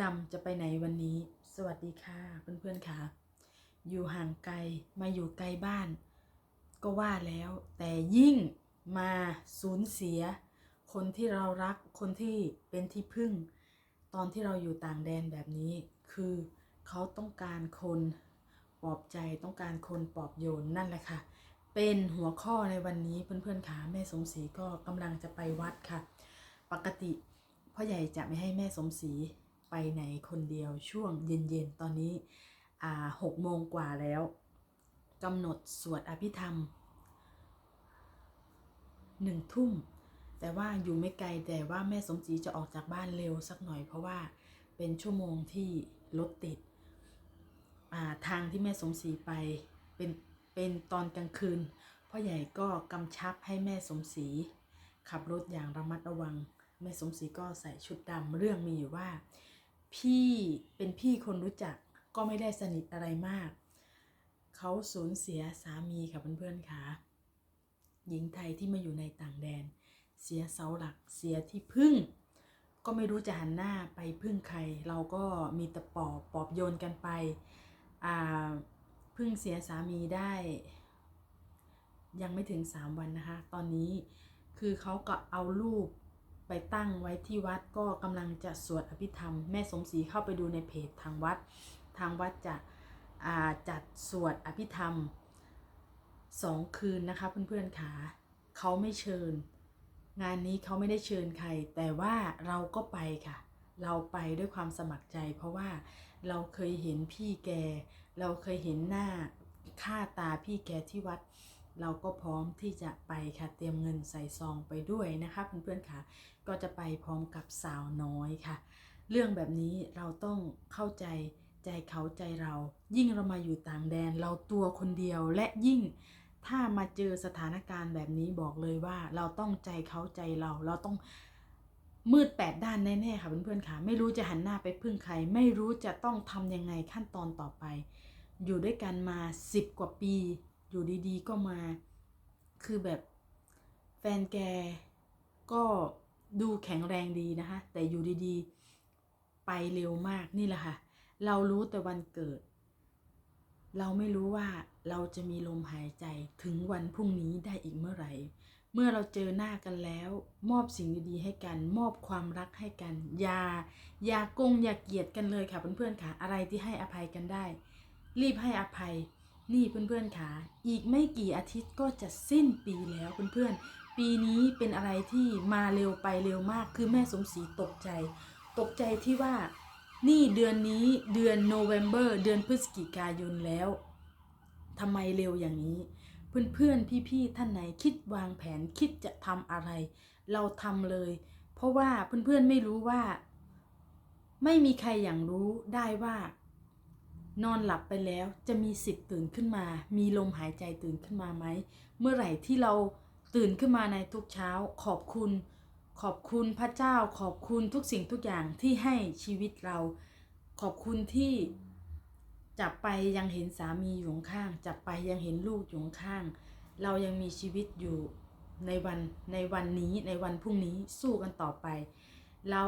ดำจะไปไหนวันนี้ สวัสดีค่ะเพื่อนๆค่ะ อยู่ห่างไกลมาอยู่ไกลบ้าน ก็ว่าแล้ว แต่ยิ่งมาสูญเสีย คนที่เรารักคนที่เป็นที่พึ่ง ตอนที่เราอยู่ต่างแดนแบบนี้ คือเขาต้องการคนปลอบใจต้องการคนปลอบโยนนั่นแหละค่ะ เป็นหัวข้อในวันนี้เพื่อนๆค่ะแม่สมศรีก็กำลังจะไปวัดค่ะ ปกติพ่อใหญ่จะไม่ให้แม่สมศรี ไปไหนคนเดียวช่วงเย็นๆ ตอนนี้หกโมงกว่าแล้วกำหนดสวดอภิธรรมหนึ่งทุ่ม แต่ว่าอยู่ไม่ไกลแต่ว่าแม่สมศรีจะออกจากบ้านเร็วสักหน่อยเพราะว่าเป็นชั่วโมงที่รถติดาทางที่แม่สมศรีไปเป็นเป็นตอนกลางคืนพ่อใหญ่ก็กำชับให้แม่สมศรีขับรถอย่างระมัดระวัง แม่สมศรีก็ใส่ชุดดำเรื่องมีอยู่ว่า พี่เป็นพี่คนรู้จักก็ไม่ได้สนิทอะไรมาก เขาสูญเสียสามีค่ะเพื่อนๆค่ะหญิงไทยที่มาอยู่ในต่างแดน เสียเสาหลักเสียที่พึ่ง ก็ไม่รู้จะหันหน้าไปพึ่งใคร เราก็มีแต่ปอบปอบโยนกันไปพึ่งเสียสามีได้ ยังไม่ถึง 3 วันนะคะ ตอนนี้คือเขาก็เอารูป ไปตั้งไว้ที่วัดก็กำลังจะสวดอภิธรรม แม่สมศรีเข้าไปดูในเพจทางวัด ทางวัดจะจัดสวดอภิธรรมสองคืนนะคะเพื่อนๆค่ะเขาไม่เชิญ งานนี้เขาไม่ได้เชิญใคร แต่ว่าเราก็ไปค่ะ เราไปด้วยความสมัครใจ เพราะว่าเราเคยเห็นพี่แก เราเคยเห็นหน้าค่าตาพี่แกที่วัด เราก็พร้อมที่จะไปค่ะเตรียมเงินใส่ซองไปด้วยนะคะเพื่อนๆค่ะ ก็จะไปพร้อมกับสาวน้อยค่ะ เรื่องแบบนี้เราต้องเข้าใจใจเขาใจเรา ยิ่งเรามาอยู่ต่างแดน เราตัวคนเดียวและยิ่งถ้ามาเจอสถานการณ์แบบนี้บอกเลยว่าเราต้องใจเขาใจเรา เราต้องมืดแปดด้านแน่ๆค่ะเพื่อนๆค่ะ ไม่รู้จะหันหน้าไปพึ่งใคร ไม่รู้จะต้องทำยังไงขั้นตอนต่อไป อยู่ด้วยกันมาสิบกว่าปี อยู่ดีๆก็มา คือแบบแฟนแกก็ดูแข็งแรงดีนะคะ แต่อยู่ดีๆ ไปเร็วมากนี่แหละค่ะ เรารู้แต่วันเกิด เราไม่รู้ว่าเราจะมีลมหายใจถึงวันพรุ่งนี้ได้อีกเมื่อไหร่ เมื่อเราเจอหน้ากันแล้ว มอบสิ่งดีๆให้กัน มอบความรักให้กัน อย่าอย่ากงอย่าเกลียดกันเลยค่ะเพื่อนๆค่ะ อะไรที่ให้อภัยกันได้ รีบให้อภัย นี่เพื่อนๆค่ะ อีกไม่กี่อาทิตย์ก็จะสิ้นปีแล้วเพื่อนๆ ปีนี้เป็นอะไรที่มาเร็วไปเร็วมาก คือแม่สมศรีตกใจ ตกใจที่ว่า นี่เดือนนี้เดือนโนเวม ber เดือนพฤศจิกายนแล้วทำไมเร็วอย่างนี้ เพื่อนๆ พี่ๆ ท่านไหนคิดวางแผนคิดจะทำอะไร เราทำเลย เพราะว่าเพื่อนๆ ไม่รู้ว่า ไม่มีใครอย่างรู้ได้ว่า นอนหลับไปแล้วจะมีสิทธิ์ตื่นขึ้นมา มีลมหายใจตื่นขึ้นมาไหม เมื่อไหร่ที่เราตื่นขึ้นมาในทุกเช้า ขอบคุณ ขอบคุณพระเจ้า ขอบคุณทุกสิ่งทุกอย่างที่ให้ชีวิตเรา ขอบคุณที่จับไปยังเห็นสามีอยู่ข้าง จับไปยังเห็นลูกอยู่ข้าง เรายังมีชีวิตอยู่ในวันในวันนี้ในวันพรุ่งนี้สู้กันต่อไป เรา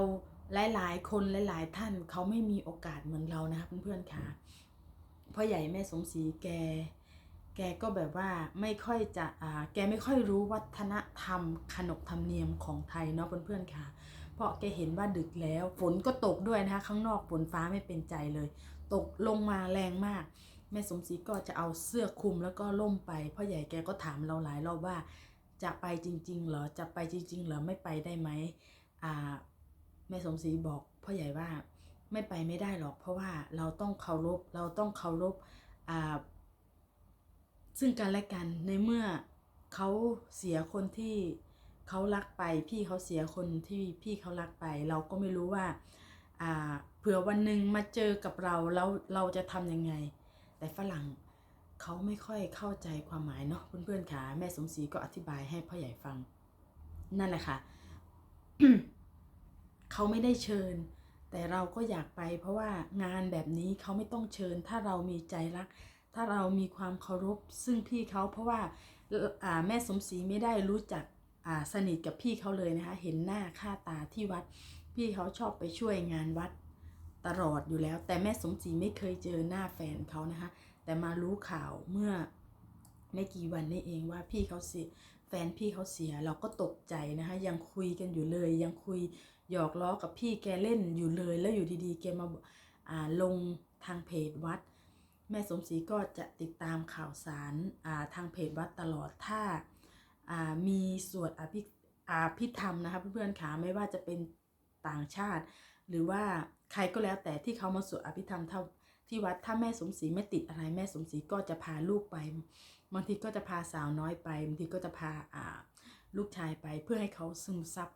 หลายๆ คนหลาย ๆ ท่านเขาไม่มีโอกาสเหมือนเรานะคะเพื่อนๆค่ะพ่อใหญ่แม่สมศรีแก แกก็แบบว่าไม่ค่อยจะอ่าแกไม่ค่อยรู้วัฒนธรรม ขนบธรรมเนียมของไทยเนาะเพื่อนๆค่ะ เพราะแกเห็นว่าดึกแล้ว ฝนก็ตกด้วยนะคะข้างนอกฝนฟ้าไม่เป็นใจเลย ตกลงมาแรงมาก แม่สมศรีก็จะเอาเสื้อคลุมแล้วก็ล่มไปพ่อใหญ่แกก็ถามเราหลายรอบว่าจะไปจริง ๆ เหรอจะไปจริง ๆ เหรอไม่ไปได้ไหมอ่า แม่สมศรีบอกพ่อใหญ่ว่าไม่ไปไม่ได้หรอก เพราะว่าเราต้องเคารพเราต้องเคารพอ่าซึ่งกันและกันในเมื่อเขาเสียคนที่เขารักไป พี่เขาเสียคนที่พี่เขารักไป เราก็ไม่รู้ว่าอ่าเผื่อวันหนึ่งมาเจอกับเราแล้วเราจะทำยังไง แต่ฝรั่งเขาไม่ค่อยเข้าใจความหมายเนาะเพื่อนๆค่ะแม่สมศรีก็อธิบายให้พ่อใหญ่ฟัง นั่นแหละค่ะ เขาไม่ได้เชิญ แต่เราก็อยากไป เพราะว่างานแบบนี้เขาไม่ต้องเชิญ ถ้าเรามีใจรัก ถ้าเรามีความเคารพซึ่งพี่เขาเพราะว่าแม่สมศรีไม่ได้รู้จักสนิทกับพี่เขาเลยนะคะ เห็นหน้าค่าตาที่วัด พี่เขาชอบไปช่วยงานวัดตลอดอยู่แล้ว แต่แม่สมศรีไม่เคยเจอหน้าแฟนเขานะคะ แต่มารู้ข่าวเมื่อไม่กี่วันนี้เองว่าพี่เขาเสียแฟนพี่เขาเสียเราก็ตกใจนะคะ ยังคุยกันอยู่เลยยังคุย หยอกล้อกับพี่แกเล่นอยู่เลย แล้วอยู่ดีๆ แกมาาลงทางเพจวัด แม่สมศรีก็จะติดตามข่าวสาราทางเพจวัดตลอดถ้าามีสวดอภิอาภิธรรมนะคะเพื่อนๆขาไม่ว่าจะเป็นต่างชาติ หรือว่าใครก็แล้วแต่ที่เขามาสวดอภิธรรมเท่าที่วัดถ้าแม่สมศรีไม่ติดอะไรแม่สมศรีก็จะพาลูกไปบางทีก็จะพาสาวน้อยไปบางทีก็จะพาลูกชายไปเพื่อให้เขาซึมซับ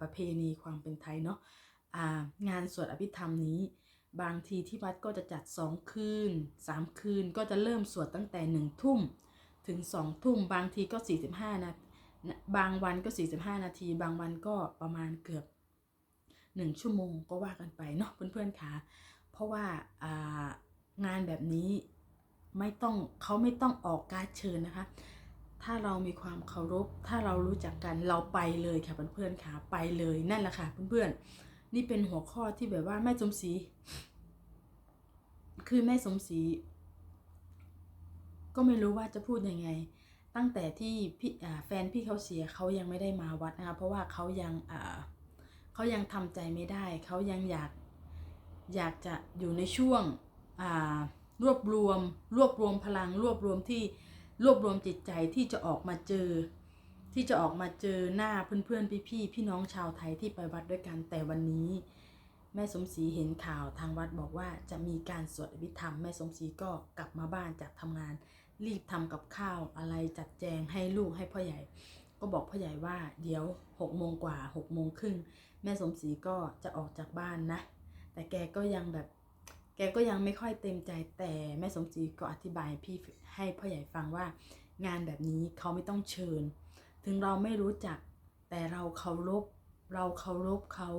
ประเพณีความเป็นไทยเนาะงานสวดอภิธรรมนี้ บางทีที่วัดก็จะจัดสองคืนสามคืนก็จะเริ่มสวดตั้งแต่หนึ่งทุ่มถึงสองทุ่มบางทีก็สี่สิบห้านาทีบางวันก็สี่สิบห้านาที บางวันก็ประมาณเกือบหนึ่งชั่วโมงก็ว่ากันไปเนาะเพื่อนๆค่ะเพราะว่างานแบบนี้ไม่ต้องเขาไม่ต้องออกการเชิญนะคะ ถ้าเรามีความเคารพ ถ้าเรารู้จักกันเราไปเลยค่ะเพื่อนๆค่ะไปเลยนั่นแหละค่ะเพื่อนๆ นี่เป็นหัวข้อที่แบบว่าแม่สมศรีคือแม่สมศรีก็ไม่รู้ว่าจะพูดยังไง ตั้งแต่ที่พี่แฟนพี่เขาเสียเขายังไม่ได้มาวัดนะคะเพราะว่าเขายังเขายังทำใจไม่ได้ เขายังอยากอยากจะอยู่ในช่วงรวบรวม รวบรวมพลังรวบรวมที่ รวบรวมจิตใจที่จะออกมาเจอ ที่จะออกมาเจอหน้าเพื่อนๆพี่ๆพี่น้องชาวไทยที่ไปวัดด้วยกันแต่วันนี้ แม่สมศรีเห็นข่าวทางวัดบอกว่าจะมีการสวดอภิธรรมแม่สมศรีก็กลับมาบ้านจากทำงาน รีบทำกับข้าวอะไรจัดแจงให้ลูกให้พ่อใหญ่ ก็บอกพ่อใหญ่ว่าเดี๋ยวหกโมงกว่าหกโมงครึ่งแม่สมศรีก็จะออกจากบ้านนะ แต่แกก็ยังแบบ แกก็ยังไม่ค่อยเต็มใจแต่แม่สมศรีก็อธิบายพี่ให้พ่อใหญ่ฟังว่างานแบบนี้เขาไม่ต้องเชิญ ถึงเราไม่รู้จัก แต่เราเคารพเราเคารพเขา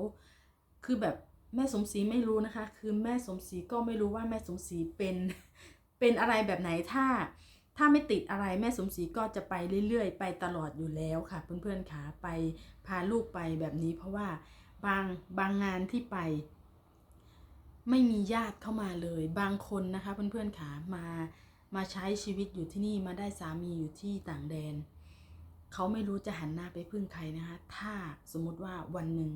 คือแบบแม่สมศรีไม่รู้นะคะ คือแม่สมศรีก็ไม่รู้ว่าแม่สมศรีเป็นเป็นอะไรแบบไหนถ้า ถ้าไม่ติดอะไรแม่สมศรีก็จะไปเรื่อยๆ ไปตลอดอยู่แล้วค่ะ เพื่อนๆค่ะไปพาลูกไปแบบนี้ เพราะว่าบางบางงานที่ไป ไม่มีญาติเข้ามาเลย บางคนนะคะเพื่อนๆค่ะมามาใช้ชีวิตอยู่ที่นี่มาได้สามีอยู่ที่ต่างแดน เขาไม่รู้จะหันหน้าไปพึ่งใครนะคะถ้าสมมุติว่าวันหนึ่ง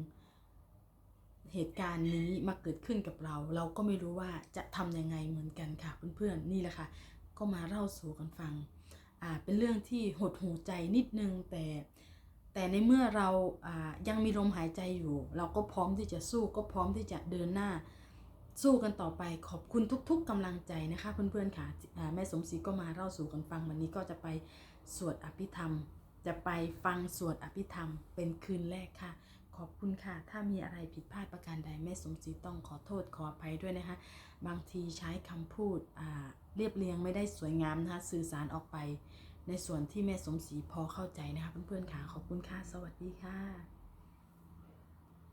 เหตุการณ์นี้มาเกิดขึ้นกับเรา เราก็ไม่รู้ว่าจะทำยังไงเหมือนกันค่ะเพื่อนๆนี่แหละค่ะ ก็มาเล่าสู่กันฟังอ่าเป็นเรื่องที่หดหูใจนิดนึงแต่แต่ในเมื่อเราอ่ายังมีลมหายใจอยู่ เราก็พร้อมที่จะสู้ก็พร้อมที่จะเดินหน้า สู้กันต่อไปขอบคุณทุก ๆกำลังใจนะคะเพื่อนๆค่ะแม่สมศรีก็มาเล่าสู่กันฟังวันนี้ก็จะไปสวดอภิธรรม จะไปฟังสวดอภิธรรม เป็นคืนแรกค่ะ ขอบคุณค่ะ ถ้ามีอะไรผิดพลาดประการใดแม่สมศรีต้องขอโทษขออภัยด้วยนะคะ บางทีใช้คำพูดอ่าเรียบเรียงไม่ได้สวยงามนะคะสื่อสารออกไป ในส่วนที่แม่สมศรีพอเข้าใจนะคะเพื่อนๆค่ะขอบคุณค่ะสวัสดีค่ะ